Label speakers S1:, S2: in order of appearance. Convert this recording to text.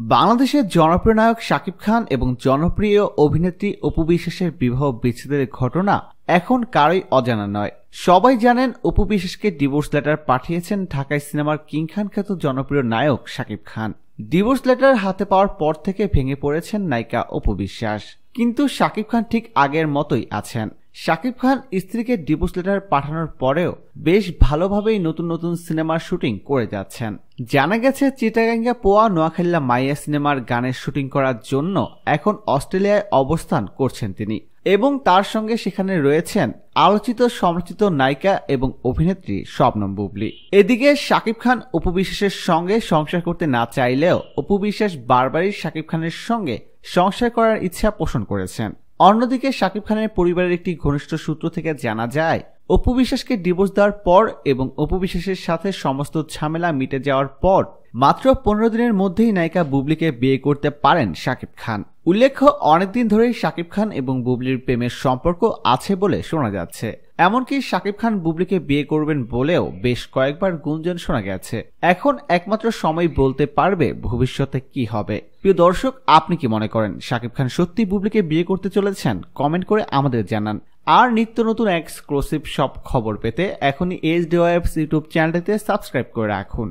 S1: বাংলাদেশের জনপ্রিয় নায়ক শাকিব খান এবং জনপ্রিয় অভিনেত্রী অপু বিশ্বাসের বিবাহ বিচ্ছেদের ঘটনা এখন কারোই অজানা নয়। সবাই জানেন অপু বিশ্বাসকে ডিভোর্স লেটার পাঠিয়েছেন ঢাকায় সিনেমার কিং খান খ্যাত জনপ্রিয় নায়ক শাকিব খান। ডিভোর্স লেটার হাতে পাওয়ার পর থেকে ভেঙে পড়েছেন নায়িকা অপু বিশ্বাস। কিন্তু শাকিব খান ঠিক আগের মতোই আছেন। শাকিব খান স্ত্রীকে ডিভোর্স লেটার পাঠানোর পরেও বেশ ভালোভাবেই নতুন নতুন সিনেমার শুটিং করে যাচ্ছেন। জানা গেছে, চিটাগাঙ্গা পোয়া নোয়াখাল্লা মাইয়া সিনেমার গানের শুটিং করার জন্য এখন অস্ট্রেলিয়ায় অবস্থান করছেন তিনি এবং তার সঙ্গে সেখানে রয়েছেন আলোচিত, সমালোচিত নায়িকা এবং অভিনেত্রী শবনম বুবলি। এদিকে শাকিব খান উপবিশ্বাসের সঙ্গে সংসার করতে না চাইলেও উপবিশ্বাস বারবারই শাকিব খানের সঙ্গে সংসার করার ইচ্ছা পোষণ করেছেন। অন্যদিকে শাকিব খানের পরিবারের একটি ঘনিষ্ঠ সূত্র থেকে জানা যায় অপু বিশ্বাসকে ডিভোর্স দেওয়ার পর এবং অপু বিশ্বাসের সাথে সমস্ত ঝামেলা মিটে যাওয়ার পর মাত্র পনেরো দিনের মধ্যেই নায়িকা বুবলিকে বিয়ে করতে পারেন শাকিব খান। উল্লেখ্য, অনেকদিন ধরেই শাকিব খান এবং বুবলির প্রেমের সম্পর্ক আছে বলে শোনা যাচ্ছে। এমনকি শাকিব খান বুবলিকে বিয়ে করবেন বলেও বেশ কয়েকবার গুঞ্জন শোনা গেছে। এখন একমাত্র সময় বলতে পারবে ভবিষ্যতে কি হবে। প্রিয় দর্শক, আপনি কি মনে করেন, শাকিব খান সত্যি বুবলিকে বিয়ে করতে চলেছেন? কমেন্ট করে আমাদের জানান। আর নিত্য নতুন এক্সক্লুসিভ সব খবর পেতে এখনই এইচ ডিওএফস ইউটিউব চ্যানেলটিতে সাবস্ক্রাইব করে রাখুন।